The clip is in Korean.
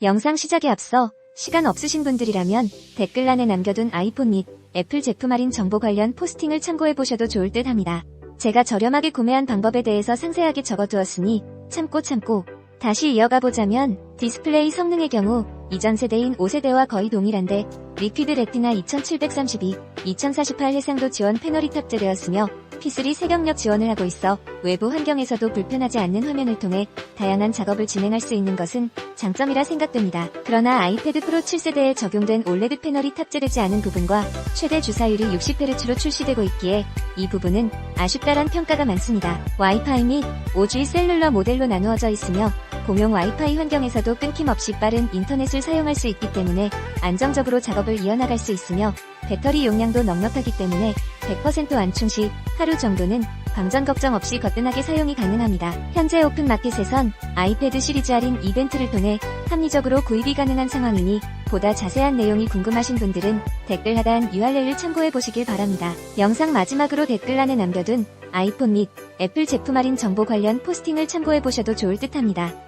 영상 시작에 앞서 시간 없으신 분들이라면 댓글란에 남겨둔 아이폰 및 애플 제품 할인 정보 관련 포스팅을 참고해보셔도 좋을 듯 합니다. 제가 저렴하게 구매한 방법에 대해서 상세하게 적어두었으니 참고 참고 다시 이어가 보자면 디스플레이 성능의 경우 이전 세대인 5세대와 거의 동일한데 리퀴드 레티나 2732, 2048 해상도 지원 패널이 탑재되었으며 P3 세경력 지원을 하고 있어 외부 환경에서도 불편하지 않는 화면을 통해 다양한 작업을 진행할 수 있는 것은 장점이라 생각됩니다. 그러나 아이패드 프로 7세대에 적용된 올레드 패널이 탑재되지 않은 부분과 최대 주사율이 60Hz로 출시되고 있기에 이 부분은 아쉽다란 평가가 많습니다. 와이파이 및 5G 셀룰러 모델로 나누어져 있으며 공용 와이파이 환경에서도 끊김없이 빠른 인터넷을 사용할 수 있기 때문에 안정적으로 작업을 이어나갈 수 있으며 배터리 용량도 넉넉하기 때문에 100% 완충 시 하루 정도는 방전 걱정 없이 거뜬하게 사용이 가능합니다. 현재 오픈마켓에선 아이패드 시리즈 할인 이벤트를 통해 합리적으로 구입이 가능한 상황이니 보다 자세한 내용이 궁금하신 분들은 댓글 하단 URL을 참고해 보시길 바랍니다. 영상 마지막으로 댓글란에 남겨둔 아이폰 및 애플 제품 할인 정보 관련 포스팅을 참고해 보셔도 좋을 듯 합니다.